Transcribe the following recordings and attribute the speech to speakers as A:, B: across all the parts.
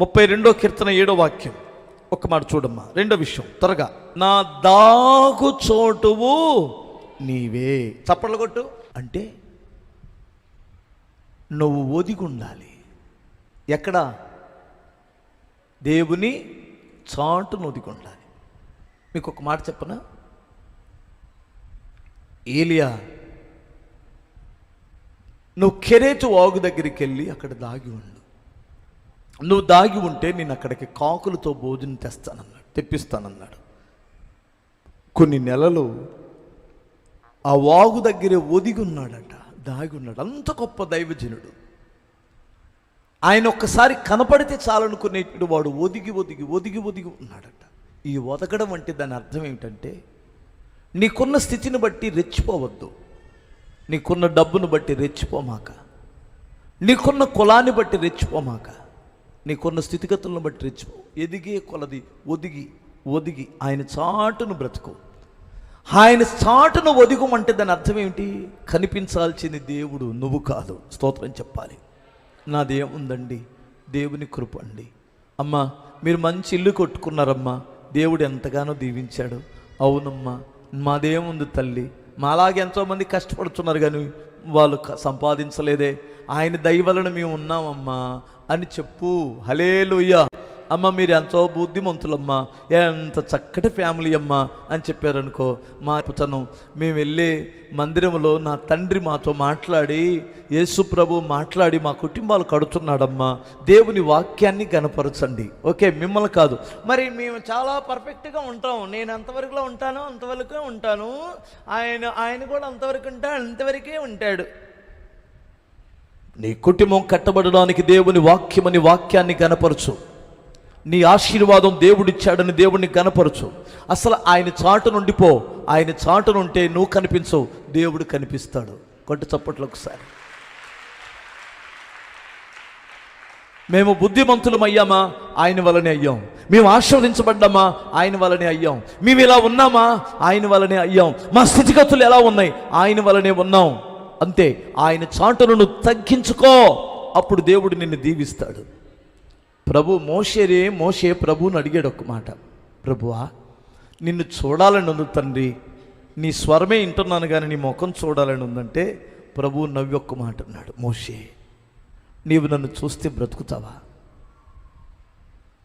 A: ముప్పై రెండో కీర్తన ఏడో వాక్యం. ఒక మాట చూడమ్మా. రెండో విషయం. త్వరగా. నా దాగు చోటువు నీవే. చప్పట్లు కొట్టు. అంటే నువ్వు ఒదిగి ఉండాలి. ఎక్కడ? దేవుని చాటును ఒదిగి ఉండాలి. మీకు ఒక మాట చెప్పనా? ఏలియా నువ్వు కెరేటు వాగు దగ్గరికి వెళ్ళి అక్కడ దాగి ఉండు. నువ్వు దాగి ఉంటే నేను అక్కడికి కాకులతో భోజనం తెస్తానన్నాడు తెప్పిస్తానన్నాడు. కొన్ని నెలలు ఆ వాగు దగ్గరే ఒదిగి ఉన్నాడట దాగి ఉన్నాడు. అంత గొప్ప దైవజనుడు. ఆయన ఒక్కసారి కనపడితే చాలనుకునేటువంటి వాడు ఒదిగి ఒదిగి ఒదిగి ఒదిగి ఉన్నాడట. ఈ ఒదగడం అంటే దాని అర్థం ఏమిటంటే నీకున్న స్థితిని బట్టి రెచ్చిపోవద్దు. నీకున్న డబ్బును బట్టి రెచ్చిపోమాక. నీకున్న కులాన్ని బట్టి రెచ్చిపోమాక. నీకున్న స్థితిగతులను బట్టి రెచ్చిపో ఎదిగే కొలది ఒదిగి ఒదిగి. ఆయన చాటును బ్రతుకు. ఆయన చాటును ఒదిగమంటే దాని అర్థం ఏమిటి? కనిపించాల్సింది దేవుడు నువ్వు కాదు. స్తోత్రం చెప్పాలి. నాదేముందండి దేవుని కృప అండి. అమ్మా మీరు మంచి ఇల్లు కొట్టుకున్నారమ్మా. దేవుడు ఎంతగానో దీవించాడు. అవునమ్మా మాదేముంది తల్లి. మాలాగే ఎంతోమంది కష్టపడుతున్నారు కానీ వాళ్ళు సంపాదించలేదే. ఆయన దయవలన మేము ఉన్నామమ్మా అని చెప్పు. హలేలుయ్యా అమ్మ మీరు ఎంతో బుద్ధిమంతులమ్మా ఎంత చక్కటి ఫ్యామిలీ అమ్మా అని చెప్పారనుకో మా తను మేము వెళ్ళే మందిరంలో నా తండ్రి మాతో మాట్లాడి యేసు ప్రభు మాట్లాడి మా కుటుంబాలు కడుతున్నాడమ్మా. దేవుని వాక్యాన్ని కనపరచండి ఓకే మిమ్మల్ని కాదు. మరి మేము చాలా పర్ఫెక్ట్గా ఉంటాం నేను అంతవరకులో ఉంటాను అంతవరకే ఉంటాను. ఆయన ఆయన కూడా అంతవరకు ఉంటాడు అంతవరకే ఉంటాడు. నీ కుటుంబం కట్టబడడానికి దేవుని వాక్యమని వాక్యాన్ని కనపరచు నీ ఆశీర్వాదం దేవుడిచ్చాడని దేవుడిని కనపరచు అసలు ఆయన చాటు నుండి పో ఆయన చాటు నుంటే నువ్వు కనిపించవు దేవుడు కనిపిస్తాడు. కొట్టు చప్పట్లు ఒకసారి. మేము బుద్ధిమంతులం అయ్యామా? ఆయన వలనే అయ్యాం. మేము ఆశీర్వదించబడ్డామా? ఆయన వలనే అయ్యాం. మేము ఇలా ఉన్నామా? ఆయన వలనే అయ్యాం. మా స్థితిగతులు ఎలా ఉన్నాయి? ఆయన వలనే ఉన్నాం. అంతే. ఆయన చాటును నువ్వు తగ్గించుకో. అప్పుడు దేవుడు నిన్ను దీవిస్తాడు. ప్రభు మోషేరే మోషే ప్రభువుని అడిగాడు ఒక మాట. ప్రభువా నిన్ను చూడాలని ఉంది తండ్రి. నీ స్వరమే వింటున్నాను కానీ నీ ముఖం చూడాలని ఉందంటే ప్రభువు నవ్వి ఒక్క మాట అన్నాడు. మోషే నీవు నన్ను చూస్తే బ్రతుకుతావా?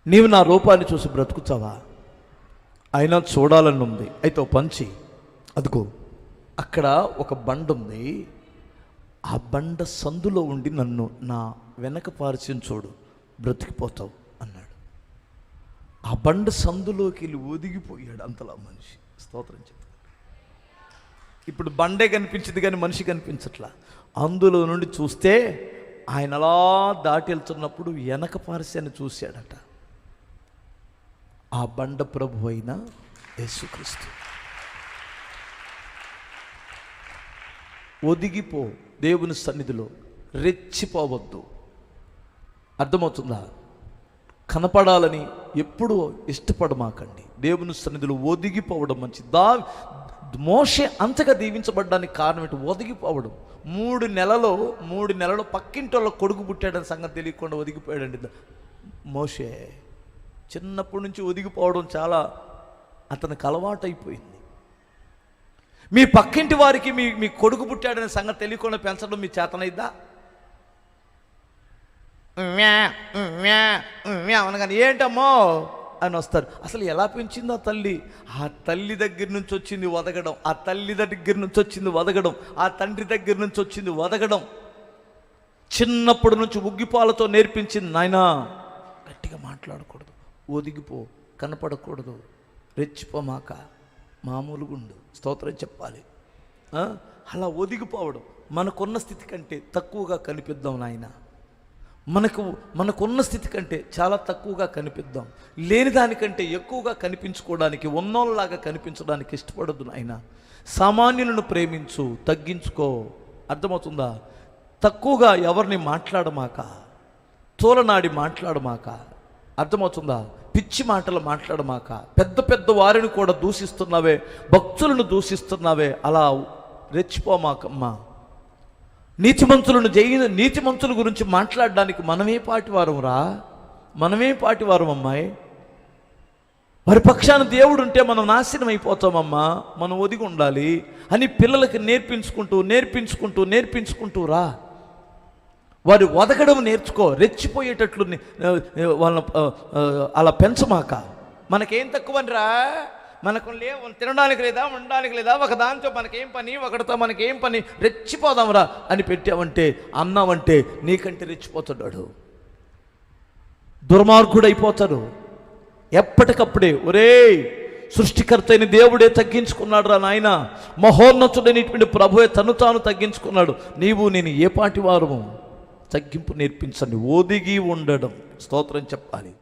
A: నీవు నా రూపాన్ని చూసి బ్రతుకుతావా? అయినా చూడాలని ఉంది. అయితే ఓ పంచి అదిగో అక్కడ ఒక బండ ఉంది. ఆ బండ సందులో ఉండి నన్ను నా వెనక పార్శ్యం చూడు. బ్రతికిపోతావు అన్నాడు. ఆ బండ సందులోకి వెళ్ళి ఒదిగిపోయాడు అంతలా మనిషి. స్తోత్రం చెప్తాడు ఇప్పుడు బండే కనిపించింది కానీ మనిషి కనిపించట్లా. అందులో నుండి చూస్తే ఆయన అలా దాటి వెళ్తున్నప్పుడు వెనక పార్శ్యాన్ని చూశాడట. ఆ బండ ప్రభు అయిన యేసుక్రీస్తు. ఒదిగిపో దేవుని సన్నిధిలో రెచ్చిపోవద్దు. అర్థమవుతుందా? కనపడాలని ఎప్పుడూ ఇష్టపడమాకండి. దేవుని సన్నిధిలో ఒదిగిపోవడం మంచిది. దా మోషే అంతగా దీవించబడ్డానికి కారణం ఏంటి? ఒదిగిపోవడం. మూడు నెలలో మూడు నెలలో పక్కింటోళ్ళ కొడుకు పుట్టాడని సంగతి తెలియకుండా ఒదిగిపోయాడండి. మోషే చిన్నప్పటి నుంచి ఒదిగిపోవడం చాలా అతనికి అలవాటైపోయింది. మీ పక్కింటి వారికి మీ మీ కొడుకు పుట్టాడనే సంగతి తెలియకుండా పెంచడం మీ చేతనైద్దా? మ్యా, మ్యా, అనగానే ఏంటమ్మో అని వస్తారు. అసలు ఎలా పెంచిందో ఆ తల్లి? ఆ తల్లి దగ్గర నుంచి వచ్చింది వదగడం ఆ తల్లి దగ్గర నుంచి వచ్చింది వదగడం ఆ తండ్రి దగ్గర నుంచి వచ్చింది వదగడం. చిన్నప్పటి నుంచి ఉగ్గిపాలతో నేర్పించింది నాయనా గట్టిగా మాట్లాడకూడదు ఒదిగిపో కనపడకూడదు రెచ్చిపోమాక మామూలుగా ఉండు స్తోత్రం చెప్పాలి. అలా ఒదిగిపోవడం మనకున్న స్థితి కంటే తక్కువగా కనిపిద్దాం నాయనా. మనకు మనకున్న స్థితి కంటే చాలా తక్కువగా కనిపిద్దాం. లేని దానికంటే ఎక్కువగా కనిపించుకోవడానికి ఉన్నోళ్ళలాగా కనిపించడానికి ఇష్టపడదు ఆయన సామాన్యులను ప్రేమించు తగ్గించుకో. అర్థమవుతుందా? తక్కువగా ఎవరిని మాట్లాడమాక? తోలనాడి మాట్లాడమాక? అర్థమవుతుందా? పిచ్చి మాటలు మాట్లాడమాక? పెద్ద పెద్ద వారిని కూడా దూషిస్తున్నావే భక్తులను దూషిస్తున్నావే అలా రెచ్చిపోమాకమ్మా. నీతిమంతులను జయి నీతిమంతుల గురించి మాట్లాడడానికి మనమే పాటి వారం రా. మనమే పాటివారం అమ్మాయి. వారి పక్షాన దేవుడు ఉంటే మనం నాశనం అయిపోతామమ్మా. మనం ఒదిగి ఉండాలి. అని పిల్లలకి నేర్పించుకుంటూ నేర్పించుకుంటూ నేర్పించుకుంటూ రా. వారు వదకడం నేర్చుకో. రెచ్చిపోయేటట్లు వాళ్ళ అలా పెంచమాక. మనకేం తక్కువనిరా మనకు లేవు తినడానికి లేదా ఉండడానికి లేదా ఒక దాంతో మనకేం పని ఒకటితో మనకేం పని రెచ్చిపోదాంరా అని పెట్టావంటే అన్నావంటే నీకంటే రెచ్చిపోతున్నాడు. దుర్మార్గుడు అయిపోతాడు ఎప్పటికప్పుడే ఒరే సృష్టికర్త అయిన దేవుడే తగ్గించుకున్నాడు రా నాయన. మహోన్నతుడైనటువంటి ప్రభువే తను తాను తగ్గించుకున్నాడు. నీవు నేను ఏ పాటి వారము తగ్గింపు నేర్పించండి ఒదిగి ఉండడం. స్తోత్రం చెప్పాలి.